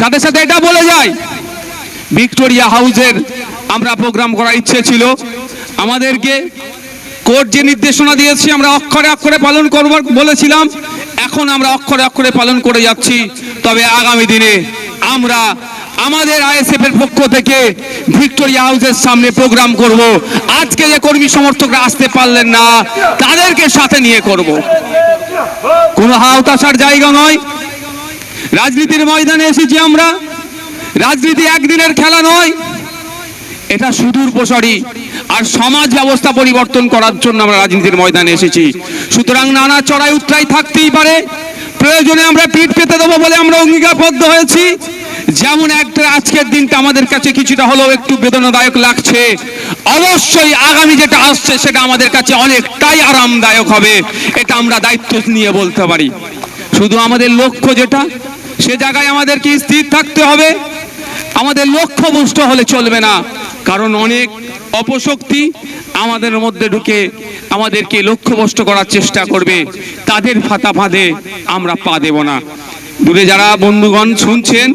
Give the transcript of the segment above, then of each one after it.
সাথে সাথে এটা বলে যায়। ভিক্টোরিয়া হাউসের আমরা প্রোগ্রাম করার ইচ্ছে ছিল। আমাদেরকে কোর্ট যে নির্দেশনা দিয়েছি, আমরা অক্ষরে অক্ষরে পালন করব বলেছিলাম। এখন আমরা অক্ষরে অক্ষরে পালন করে যাচ্ছি। তবে আগামী দিনে আমরা আমাদের আইএসএফ এর পক্ষ থেকে ভিক্টোরিয়া হাউসের সামনে প্রোগ্রাম করব। আজকে যে কর্মী সমর্থকরা আসতে পারলেন না, তাদেরকে সাথে নিয়ে করব। কোনো হাওতাশার জায়গা নয়। রাজনীতির ময়দানে এসেছি আমরা। রাজনীতি একদিনের খেলা নয়, এটা সুদূর প্রসারী আর সমাজ ব্যবস্থা পরিবর্তন করার জন্য আমরা রাজনীতির ময়দানে এসেছি। সুতরাং নানা চড়াই উত্তরাই থাকতেই পারে, প্রয়োজনে আমরা পিঠ পেতে দেবো বলে আমরা অঙ্গীকারবদ্ধ হয়েছি। যেমন একটা আজকের দিনটা আমাদের কাছে কিছুটা হলেও একটু বেদনাদায়ক লাগছে, অবশ্যই আগামী যেটা আসছে সেটা আমাদের কাছে অনেকটাই আরামদায়ক হবে, এটা আমরা দায়িত্ব নিয়ে বলতে পারি। শুধু আমাদের লক্ষ্য যেটা সে জায়গায় আমাদেরকে স্থির থাকতে হবে? আমাদের লক্ষ্য লক্ষ্যভ্রষ্ট হলে চলবে না। কারণ অনেক অপশক্তি আমাদের মধ্যে ঢুকে আমাদেরকে লক্ষ্যভ্রষ্ট করার চেষ্টা করবে। তাদের ফাতা ফাঁদে আমরা পা দেব না। দূরে যারা বন্ধুগণ শুনছেন,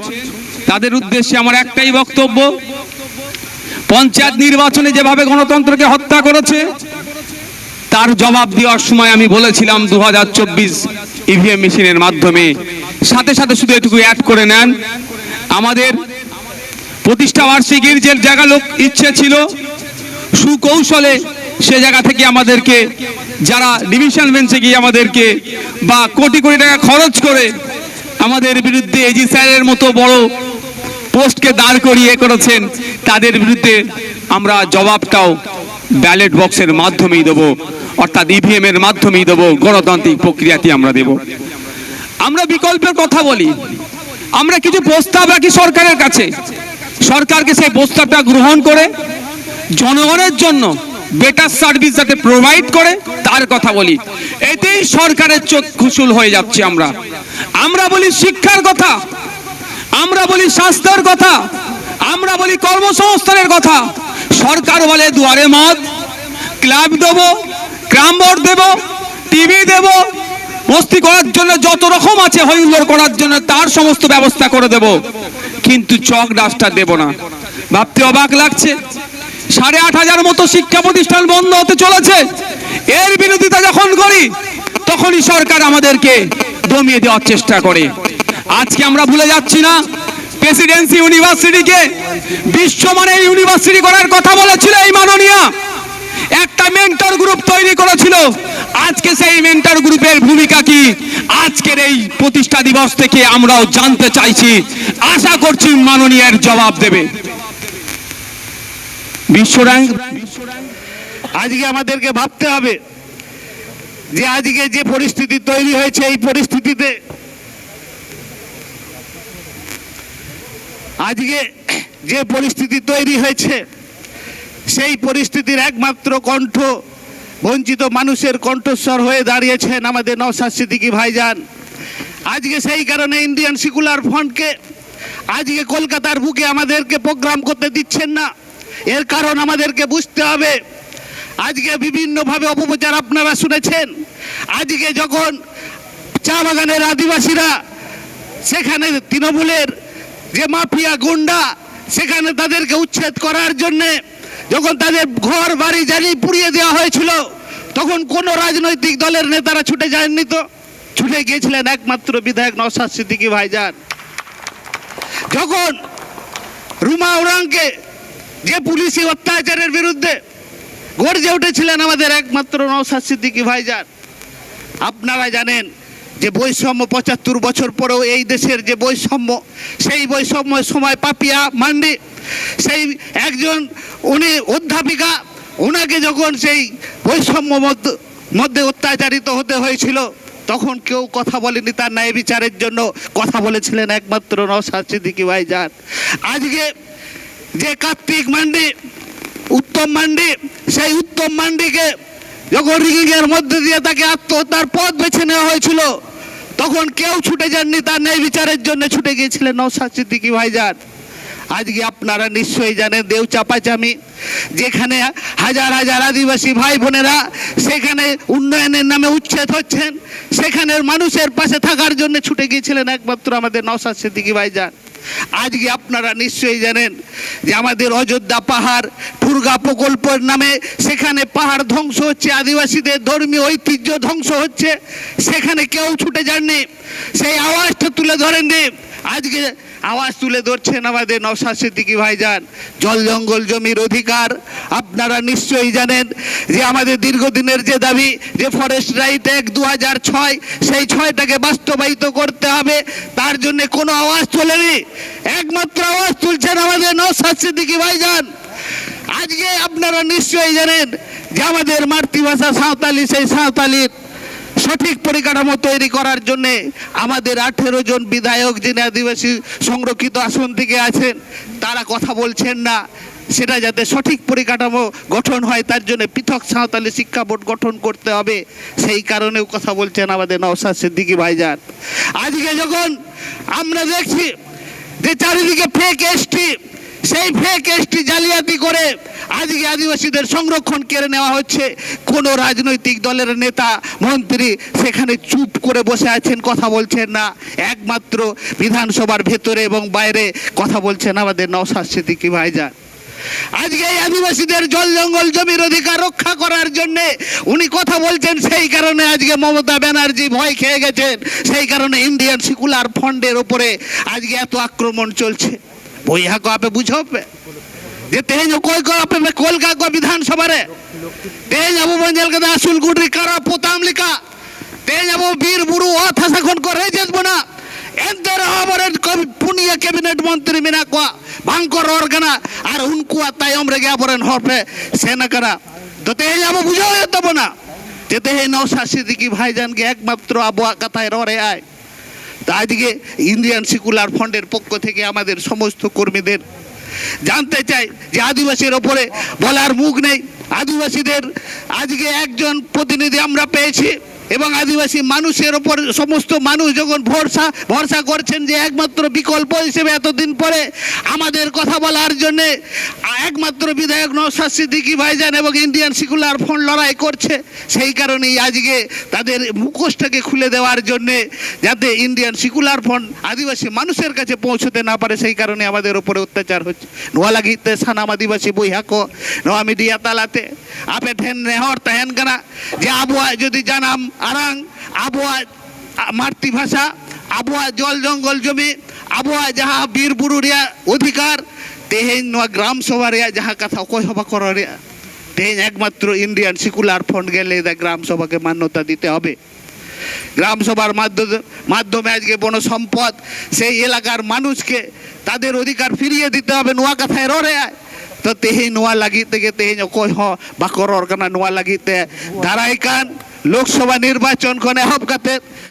তাদের উদ্দেশ্যে আমার একটাই বক্তব্য, পঞ্চায়েত নির্বাচনে যেভাবে গণতন্ত্রকে হত্যা করেছে, তার জবাব দেওয়ার সময় আমি বলেছিলাম দু হাজার চব্বিশ ইভিএম মেশিনের মাধ্যমে সাথে সাথে শুধু এটুকু অ্যাড করে নেন, আমাদের প্রতিষ্ঠা বার্ষিকীর যে জায়গা লোক ইচ্ছে ছিল, সুকৌশলে সে জায়গা থেকে আমাদেরকে, যারা ডিভিশন বেঞ্চে গিয়ে আমাদেরকে বা কোটি কোটি টাকা খরচ করে আমাদের বিরুদ্ধে এজি স্যারের মতো বড় পোস্টকে দাঁড় করিয়ে করেছেন, তাদের বিরুদ্ধে আমরা জবাবটাও ব্যালট বক্সের মাধ্যমেই দেবো, অর্থাৎ ইভিএম এর মাধ্যমেই দেবো, গণতান্ত্রিক প্রক্রিয়াটি আমরা দেব। আমরা বিকল্পের কথা বলি। আমরা কিছু প্রস্তাব রাখি সরকারের কাছে। সরকারকে সেই প্রস্তাবটা গ্রহণ করে, জনগণের জন্য বেটার সার্ভিস যাতে প্রোভাইড করে, তার কথা বলি। এতেই সরকারের চোখ খুশুল হয়ে যাচ্ছে আমরা। আমরা বলি শিক্ষার কথা, আমরা বলি স্বাস্থ্যের কথা, আমরা বলি কর্মসংস্থানের কথা। সরকার বলে দুয়ারে মত ক্লাব দেব গ্রাম বোর্ড দেব, টিভি দেব মস্তি করার জন্য যত রকম আছে হইহুল্লোড় করার জন্য তার সমস্ত ব্যবস্থা করে দেব। কিন্তু চক ডাস্টার দেব না। ভাবতে অবাক লাগছে। সাড়ে আট হাজার মতো শিক্ষা প্রতিষ্ঠান বন্ধ হতে চলেছে। এর বিরোধিতা যখন করি, তখনই সরকার আমাদেরকে দমিয়ে দেওয়ার চেষ্টা করে। আজকে আমরা ভুলে যাচ্ছি না, প্রেসিডেন্সি ইউনিভার্সিটিকে বিশ্বমানের ইউনিভার্সিটি করার কথা বলেছিল এই মাননীয়া একটা মেন্টর গ্রুপ তৈরি করেছিল আজকে সেই মেন্টর গ্রুপের ভূমিকা কি? আজকের এই প্রতিষ্ঠা দিবস থেকে আমরাও জানতে চাইছি। আশা করছি মাননীয়ের জবাব দেবে। বিশ্ব র্যাঙ্ক আজকে আমাদেরকে ভাবতে হবে যে আজকে যে পরিস্থিতি তৈরি হয়েছে, এই পরিস্থিতিতে আজকে যে পরিস্থিতি তৈরি হয়েছে, সেই পরিস্থিতির একমাত্র কণ্ঠ বঞ্চিত মানুষের কণ্ঠস্বর হয়ে দাঁড়িয়েছেন আমাদের নওশাদ সিদ্দিকী ভাইজান। আজকে সেই কারণে ইন্ডিয়ান সিকুলার ফ্রন্টকে আজকে কলকাতার বুকে আমাদেরকে প্রোগ্রাম করতে দিচ্ছেন না। এর কারণ আমাদেরকে বুঝতে হবে। আজকে বিভিন্নভাবে অপপ্রচার আপনারা শুনেছেন। আজকে যখন চা বাগানের আদিবাসীরা সেখানে তৃণমূলের যে মাফিয়া গুন্ডা, সেখানে তাদেরকে উচ্ছেদ করার জন্যে যখন তাদের ঘর বাড়ি জ্বালিয়ে পুড়িয়ে দেওয়া হয়েছিল, তখন কোনো রাজনৈতিক দলের নেতারা ছুটে যায়নি তো। ছুটে গিয়েছিলেন একমাত্র বিধায়ক নওশাদ সিদ্দিকী ভাইজান। যখন রুমা ওরাংকে যে পুলিশি অত্যাচারের বিরুদ্ধে গর্জে উঠেছিলেন আমাদের একমাত্র নওশাদ সিদ্দিকী ভাইজান, আপনারা জানেন যে বৈষম্য পঁচাত্তর বছর পরেও এই দেশের যে বৈষম্য, সেই বৈষম্যের সময় পাপিয়া মান্ডি সেই একজন উনি অধ্যাপিকা ওনাকে যখন সেই বৈষম্য মধ্য- অত্যাচারিত হতে হয়েছিল, তখন কেউ কথা বলেনি তার ন্যায় বিচারের জন্য। কথা বলেছিলেন একমাত্র নওশাদ সিদ্দিকী ভাইজান আজকে যে কার্তিক মান্ডি, উত্তম মান্ডি, সেই উত্তম মান্ডিকে যখন রিগিং এর মধ্যে দিয়ে তাকে আত্মহত্যার পথ বেছে নেওয়া হয়েছিল, তখন কেউ ছুটে যাননি, তার ন্যায় বিচারের জন্য ছুটে গিয়েছিলেন নৌসাদ সিদ্দিকী ভাইজান আজকে আপনারা নিশ্চয়ই জানেন দেউ চাপাচামি, যেখানে হাজার হাজার আদিবাসী ভাই বোনেরা সেখানে উন্নয়নের নামে উচ্ছেদ হচ্ছেন, সেখানের মানুষের পাশে থাকার জন্য ছুটে গিয়েছিলেন একমাত্র আমাদের নৌসাদ সিদ্দিকী ভাইজান। আজকে আপনারা নিশ্চয়ই জানেন যে আমাদের অযোধ্যা পাহাড় দুর্গা প্রকল্পের নামে সেখানে পাহাড় ধ্বংস হচ্ছে, আদিবাসীদের ধর্মীয় ঐতিহ্য ধ্বংস হচ্ছে, সেখানে কেউ ছুটে যাননি। সেই আওয়াজটা তুলে ধরেননি। আজকে আওয়াজ তুলে ধরছেন আমাদের নওশাদ ভাইজান। জল জঙ্গল জমির অধিকার, আপনারা নিশ্চয়ই জানেন যে আমাদের দীর্ঘদিনের যে দাবি যে ফরেস্ট রাইট এক দু ছয়, সেই ছয়টাকে বাস্তবায়িত করতে হবে, তার জন্য কোনো আওয়াজ তোলেনি। একমাত্র আওয়াজ তুলছেন আমাদের নওশাদ ভাইজান। আজকে আপনারা নিশ্চয়ই জানেন যে আমাদের মাতৃভাষা সাঁওতালি, সেই সাঁওতালির সঠিক পরিকাঠামো তৈরি করার জন্য আমাদের আঠেরো জন বিধায়ক যিনি আদিবাসী সংরক্ষিত আসন থেকে আছেন, তারা কথা বলছেন না। সেটা যাতে সঠিক পরিকাঠামো গঠন হয়, তার জন্য পৃথক সাঁওতালি শিক্ষা বোর্ড গঠন করতে হবে। সেই কারণেও কথা বলছেন আমাদের নওশাদ সিদ্দিকী ভাইজান। আজকে যখন আমরা দেখছি যে চারিদিকে ফেক এসটি সেই ফেক এসটি জালিয়াতি করে আজকে আদিবাসীদের সংরক্ষণ কেড়ে নেওয়া হচ্ছে। কোনো রাজনৈতিক দলের নেতা, মন্ত্রী সেখানে চুপ করে বসে আছেন, কথা বলছেন না। একমাত্র বিধানসভার ভেতরে এবং বাইরে কথা বলছেন আমাদের নওশাদ সিদ্দিকী ভাইজান। আজকে এই আদিবাসীদের জল জঙ্গল জমির অধিকার রক্ষা করার জন্য উনি কথা বলছেন, সেই কারণে আজকে মমতা ব্যানার্জি ভয় খেয়ে গেছেন। সেই কারণে ইন্ডিয়ান সিকুলার ফান্ডের ওপরে আজকে এত আক্রমণ চলছে। মে কলকা কো বিধানসভারে তেহেন আবু বঞ্জেল কে আসুল গুডরি কারা পোতাম লিকা তেহেন আবু বীর বুড়ু ও থাসা খন করে যেতব না এনতে রহবরের পুনিয়া ক্যাবিনেট মন্ত্রী মিনা কোয়া ভাঙ্কর আর উনকুয়া তাইম রে গিয়া পরেন হরফে সেনা তো তেহেন আবু বুঝাও যেতব না যে তেহেন নৌশাদ সিদ্দিকী ভাইজানকে একমাত্র আবহাওয়া কথায় ররে আয় তা আজকে ইন্ডিয়ান সিকুলার ফন্ডের পক্ষ থেকে আমাদের সমস্ত কর্মীদের জানতে চাই যে আদিবাসীর ওপরে বলার মুখ নেই। আদিবাসীদের আজকে একজন প্রতিনিধি আমরা পেয়েছি। এবং আদিবাসী মানুষের ওপর সমস্ত মানুষ যখন ভরসা ভরসা করছেন যে একমাত্র বিকল্প হিসেবে এতদিন পরে আমাদের কথা বলার জন্যে, একমাত্র বিধায়ক নৌশাদ সিদ্দিকী ভাইজান এবং ইন্ডিয়ান সিকুলার ফ্রন্ট লড়াই করছে, সেই কারণেই আজকে তাদের মুখোশটাকে খুলে দেওয়ার জন্যে যাতে ইন্ডিয়ান সিকুলার ফ্রন্ট আদিবাসী মানুষের কাছে পৌঁছতে না পারে, সেই কারণে আমাদের উপরে অত্যাচার হচ্ছে। নোয়া লাগিতে সানাম আদিবাসী বইহাকো নোয়া মিডিয়া তালাতে, আপে ঠেন নেহর তাহেন কানা যে আবহাওয়া যদি জানাম আরাং, আবহাওয়া, মাতৃভাষা, আবহাওয়া জল জঙ্গল জমি, আবহাওয়া যাহা বীর বুরু অধিকার তেহেন নোয়া গ্রাম সভা যাহা কথা অকয় সভা করা রেয়ার তেহেন একমাত্র ইন্ডিয়ান সিকুলার ফ্রন্ট গেলে গ্রাম সভাকে মান্যতা দিতে হবে। গ্রাম সভার মাধ্যমে আজকে বন সম্পদ, সেই এলাকার মানুষকে তাদের অধিকার ফিরিয়ে দিতে হবে নোয়া কথায় আয়। তো তেহেই নোয়া লাগিতে গে তেহেই অকয় হ বাকরর কানা নোয়া লাগিতে। দাঁড়াই কান লোকসভা নির্বাচন কোনে হব কাতে